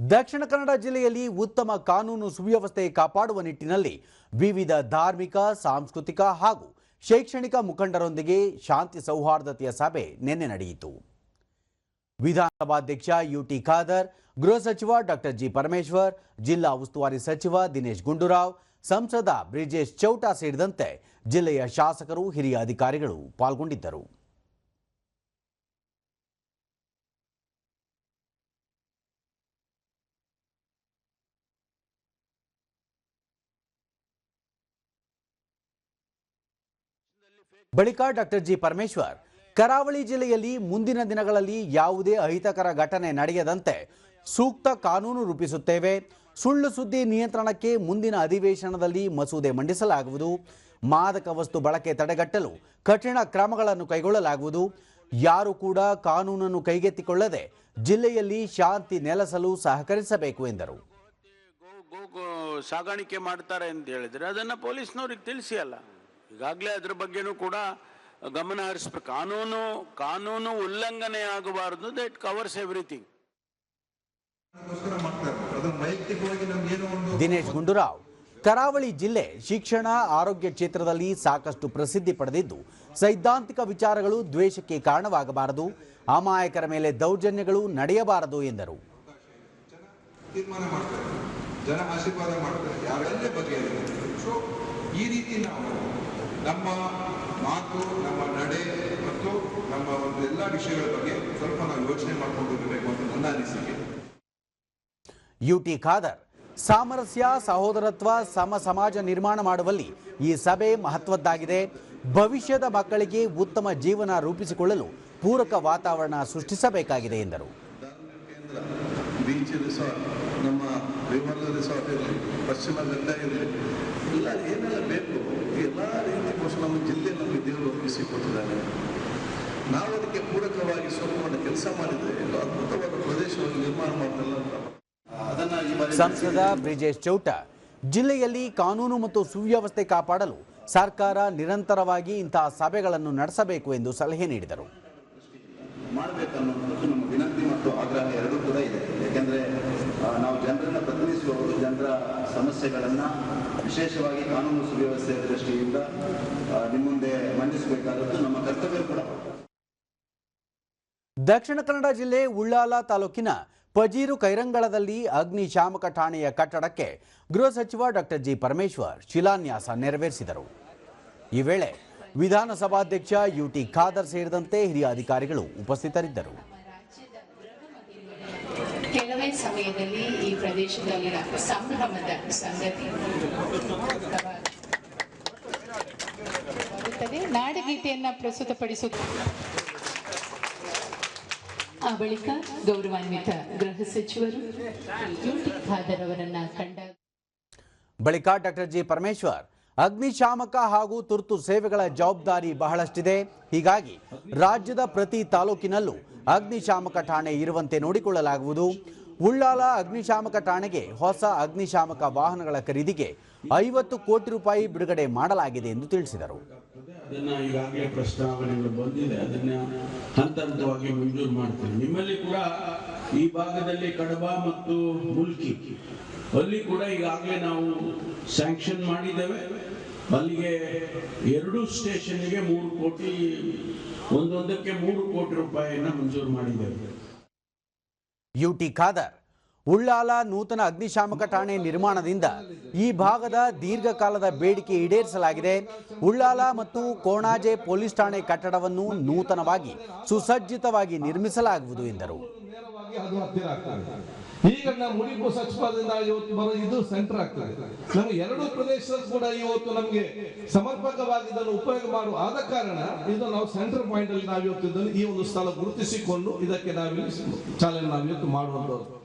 ದಕ್ಷಿಣ ಕನ್ನಡ ಜಿಲ್ಲೆಯಲ್ಲಿ ಉತ್ತಮ ಕಾನೂನು ಸುವ್ಯವಸ್ಥೆ ಕಾಪಾಡುವ ನಿಟ್ಟಿನಲ್ಲಿ ವಿವಿಧ ಧಾರ್ಮಿಕ, ಸಾಂಸ್ಕೃತಿಕ ಹಾಗೂ ಶೈಕ್ಷಣಿಕ ಮುಖಂಡರೊಂದಿಗೆ ಶಾಂತಿ ಸೌಹಾರ್ದತೆಯ ಸಭೆ ನಿನ್ನೆ ನಡೆಯಿತು. ವಿಧಾನಸಭಾಧ್ಯಕ್ಷ ಯುಟಿ ಖಾದರ್, ಗೃಹ ಸಚಿವ ಡಾಕ್ಟರ್ ಜಿ ಪರಮೇಶ್ವರ್, ಜಿಲ್ಲಾ ಉಸ್ತುವಾರಿ ಸಚಿವ ದಿನೇಶ್ ಗುಂಡೂರಾವ್, ಸಂಸದ ಬ್ರಿಜೇಶ್ ಚೌಟಾ ಸೇರಿದಂತೆ ಜಿಲ್ಲೆಯ ಶಾಸಕರು, ಹಿರಿಯ ಅಧಿಕಾರಿಗಳು ಪಾಲ್ಗೊಂಡಿದ್ದರು. ಬಳಿಕ ಡಾಕ್ಟರ್ ಜಿ ಪರಮೇಶ್ವರ್, ಕರಾವಳಿ ಜಿಲ್ಲೆಯಲ್ಲಿ ಮುಂದಿನ ದಿನಗಳಲ್ಲಿ ಯಾವುದೇ ಅಹಿತಕರ ಘಟನೆ ನಡೆಯದಂತೆ ಸೂಕ್ತ ಕಾನೂನು ರೂಪಿಸುತ್ತೇವೆ. ಸುಳ್ಳು ಸುದ್ದಿ ನಿಯಂತ್ರಣಕ್ಕೆ ಮುಂದಿನ ಅಧಿವೇಶನದಲ್ಲಿ ಮಸೂದೆ ಮಂಡಿಸಲಾಗುವುದು. ಮಾದಕ ವಸ್ತು ಬಳಕೆ ತಡೆಗಟ್ಟಲು ಕಠಿಣ ಕ್ರಮಗಳನ್ನು ಕೈಗೊಳ್ಳಲಾಗುವುದು. ಯಾರು ಕೂಡ ಕಾನೂನನ್ನು ಕೈಗೆತ್ತಿಕೊಳ್ಳದೆ ಜಿಲ್ಲೆಯಲ್ಲಿ ಶಾಂತಿ ನೆಲೆಸಲು ಸಹಕರಿಸಬೇಕು ಎಂದರು. ಸಾಗಾಣಿಕೆ ಮಾಡ್ತಾರೆ ಅಂತ ಹೇಳಿದ್ರೆ ಅದನ್ನ ಪೊಲೀಸ್ನವ್ರಿಗೆ ತಿಳಿಸಿ ಅಲ್ಲ. ಈಗಾಗಲೇ ಅದ್ರ ಬಗ್ಗೆನೂ ಕೂಡ ಗಮನ ಹರಿಸ್ಬೇಕು. ಕಾನೂನು ಕಾನೂನು ಉಲ್ಲಂಘನೆ ಆಗಬಾರದು that covers everything Dinesh Gundu Rao ಕರಾವಳಿ ಜಿಲ್ಲೆ ಶಿಕ್ಷಣ ಆರೋಗ್ಯ ಕ್ಷೇತ್ರದಲ್ಲಿ ಸಾಕಷ್ಟು ಪ್ರಸಿದ್ಧಿ ಪಡೆದಿದ್ದು ಸೈದ್ಧಾಂತಿಕ ವಿಚಾರಗಳು ದ್ವೇಷಕ್ಕೆ ಕಾರಣವಾಗಬಾರದು ಅಮಾಯಕರ ಮೇಲೆ ದೌರ್ಜನ್ಯಗಳು ನಡೆಯಬಾರದು ಎಂದರು. ತೀರ್ಮಾನ ಮಾಡ್ತಾರೆ ಜನ ಆಶೀರ್ವಾದ ಮಾಡ್ತಾರೆ. ಯಾರಲ್ಲೇ ಬಗೆಹರಿಯುತ್ತೆ ಸೊ ಈ ರೀತಿ ನಾವು ನಮ್ಮ ಮಾತು ನಮ್ಮ ನಡೆ ಮತ್ತು ನಮ್ಮ ಒಂದು ಎಲ್ಲ ವಿಷಯಗಳ ಬಗ್ಗೆ ಸ್ವಲ್ಪ ನಾವು ಯೋಚನೆ ಮಾಡ್ಕೊಂಡು ಇರಬೇಕು ಅಂತ ನನ್ನ ಅನಿಸಿಕೆ. ಯುಟಿ ಖಾದರ್ ಸಾಮರಸ್ಯ ಸಹೋದರತ್ವ ಸಮ ಸಮಾಜ ನಿರ್ಮಾಣ ಮಾಡುವಲ್ಲಿ ಈ ಸಭೆ ಮಹತ್ವದ್ದಾಗಿದೆ. ಭವಿಷ್ಯದ ಮಕ್ಕಳಿಗೆ ಉತ್ತಮ ಜೀವನ ರೂಪಿಸಿಕೊಳ್ಳಲು ಪೂರಕ ವಾತಾವರಣ ಸೃಷ್ಟಿಸಬೇಕಾಗಿದೆ ಎಂದರು. ಬೀಚ್ ರಿಸಾರ್ಟ್ ನಮ್ಮ ರಿವರ್ ರಿಸಾರ್ಟ್ ಇರಲಿ ಪಶ್ಚಿಮ ಘಟ್ಟ ಇರಲಿ ಎಲ್ಲ ಏನೆಲ್ಲ ಬೇಕು ಎಲ್ಲ ನಮ್ಮ ಜಿಲ್ಲೆ ನಮಗೆ ದೇವರು ಒಪ್ಪಿಸಿಕೊಟ್ಟಿದ್ದಾರೆ ನಾವು ಅದಕ್ಕೆ ಪೂರಕವಾಗಿ ಸ್ವಲ್ಪವನ್ನು ಕೆಲಸ ಮಾಡಿದರೆ ಅದ್ಭುತವಾದ ಪ್ರದೇಶವನ್ನು ನಿರ್ಮಾಣ ಮಾಡಲ್ಲ ಅದನ್ನ ಸಂಸದ ಬ್ರಿಜೇಶ್ ಚೌಟ ಜಿಲ್ಲೆಯಲ್ಲಿ ಕಾನೂನು ಮತ್ತು ಸುವ್ಯವಸ್ಥೆ ಕಾಪಾಡಲು ಸರ್ಕಾರ ನಿರಂತರವಾಗಿ ಇಂತಹ ಸಭೆಗಳನ್ನು ನಡೆಸಬೇಕು ಎಂದು ಸಲಹೆ ನೀಡಿದರು. ಮಾಡಬೇಕನ್ನುವಂಥದ್ದು ನಮ್ಮ ವಿನಂತಿ ಮತ್ತು ಆಗ್ರಹ ಎರಡೂ ಕೂಡ ಇದೆ. ಯಾಕೆಂದರೆ ನಾವು ಜನರ ಸಮಸ್ಯೆಗಳನ್ನು ವಿಶೇಷವಾಗಿ ಕಾನೂನು ಸುವ್ಯವಸ್ಥೆಯ ದೃಷ್ಟಿಯಿಂದ ನಿಮ್ಮ ಮುಂದೆ ಮಂಡಿಸಬೇಕಾದದ್ದು ನಮ್ಮ ಕರ್ತವ್ಯ ಕೂಡ. ದಕ್ಷಿಣ ಕನ್ನಡ ಜಿಲ್ಲೆ ಉಳ್ಳಾಲ ತಾಲೂಕಿನ ಪಜೀರು ಕೈರಂಗಳದಲ್ಲಿ ಅಗ್ನಿಶಾಮಕ ಠಾಣೆಯ ಕಟ್ಟಡಕ್ಕೆ ಗೃಹ ಸಚಿವ ಡಾಕ್ಟರ್ ಜಿ ಪರಮೇಶ್ವರ್ ಶಿಲಾನ್ಯಾಸ ನೆರವೇರಿಸಿದರು. ಈ ವೇಳೆ ವಿಧಾನಸಭಾಧ್ಯಕ್ಷ ಯುಟಿ ಖಾದರ್ ಸೇರಿದಂತೆ ಹಿರಿಯ ಅಧಿಕಾರಿಗಳು ಉಪಸ್ಥಿತರಿದ್ದರು. ಕೆಲವೇ ಸಮಯದಲ್ಲಿ ಈ ಪ್ರದೇಶದಲ್ಲಿ ಸಂಭ್ರಮದ ಸಂಗತಿ. ಬರುತ್ತದೆ. ನಾಡಗೀತೆಯನ್ನ ಪ್ರಸ್ತುತಪಡಿಸುತ್ತ ಆ ಬಳಿಕ ಗೌರವಾನ್ವಿತ ಗೃಹ ಸಚಿವರು ಯುಟಿ ಖಾದರ್ ಅವರನ್ನ ಕಂಡ ಬಳಿಕ ಡಾಕ್ಟರ್ ಜಿ ಪರಮೇಶ್ವರ್ ಅಗ್ನಿಶಾಮಕ ಹಾಗೂ ತುರ್ತು ಸೇವೆಗಳ ಜವಾಬ್ದಾರಿ ಬಹಳಷ್ಟಿದೆ. ಹೀಗಾಗಿ ರಾಜ್ಯದ ಪ್ರತಿ ತಾಲೂಕಿನಲ್ಲೂ ಅಗ್ನಿಶಾಮಕ ಠಾಣೆ ಇರುವಂತೆ ನೋಡಿಕೊಳ್ಳಲಾಗುವುದು. ಉಳ್ಳಾಲ ಅಗ್ನಿಶಾಮಕ ಠಾಣೆಗೆ ಹೊಸ ಅಗ್ನಿಶಾಮಕ ವಾಹನಗಳ ಖರೀದಿಗೆ ಐವತ್ತು ಕೋಟಿ ರೂಪಾಯಿ ಬಿಡುಗಡೆ ಮಾಡಲಾಗಿದೆ ಎಂದು ತಿಳಿಸಿದರು. ಈಗಾಗಲೇ ಪ್ರಸ್ತಾವನೆಗಳು ಬಂದಿದೆ. ಅದನ್ನ ನಿಮ್ಮಲ್ಲಿ ಕೂಡ ಈ ಭಾಗದಲ್ಲಿ ಕಡಬ ಮತ್ತು ಮುಲ್ಕಿ, ಅಲ್ಲಿ ಕೂಡ ಈಗಾಗಲೇ ನಾವು ಸ್ಯಾಂಕ್ಷನ್ ಮಾಡಿದ್ದೇವೆ. ಅಲ್ಲಿಗೆ ಎರಡು ಸ್ಟೇಷನ್ಗೆ ಮೂರು ಕೋಟಿ, ಒಂದೊಂದಕ್ಕೆ ಮೂರು ಕೋಟಿ ರೂಪಾಯಿಯನ್ನು ಮಂಜೂರು ಮಾಡಿದ್ದೇವೆ. ಯುಟಿ ಖಾದರ್. ಉಳ್ಳಾಲ ನೂತನ ಅಗ್ನಿಶಾಮಕ ಠಾಣೆ ನಿರ್ಮಾಣದಿಂದ ಈ ಭಾಗದ ದೀರ್ಘಕಾಲದ ಬೇಡಿಕೆ ಈಡೇರಿಸಲಾಗಿದೆ. ಉಳ್ಳಾಲ ಮತ್ತು ಕೋಣಾಜೆ ಪೊಲೀಸ್ ಠಾಣೆ ಕಟ್ಟಡವನ್ನು ನೂತನವಾಗಿ ಸುಸಜ್ಜಿತವಾಗಿ ನಿರ್ಮಿಸಲಾಗುವುದು ಎಂದರು. ಈಗ ನಾವು ಮುಡಿಪು ಸಚಿವದಿಂದ ಇವತ್ತು ಬರೋ ಇದು ಸೆಂಟರ್ ಆಗ್ತದೆ. ನಮ್ಗೆ ಎರಡು ಪ್ರದೇಶದಲ್ಲಿ ಕೂಡ ಇವತ್ತು ನಮಗೆ ಸಮರ್ಪಕವಾಗಿ ಇದನ್ನು ಉಪಯೋಗ ಮಾಡುವ ಆದ ಕಾರಣ ಇದು ನಾವು ಸೆಂಟರ್ ಪಾಯಿಂಟ್ ಅಲ್ಲಿ ನಾವು ಇವತ್ತು ಈ ಒಂದು ಸ್ಥಳ ಗುರುತಿಸಿಕೊಂಡು ಇದಕ್ಕೆ ನಾವಿಲ್ಲಿ ಚಾಲನೆ ನಾವು ಇವತ್ತು ಮಾಡುವಂತದ್ದು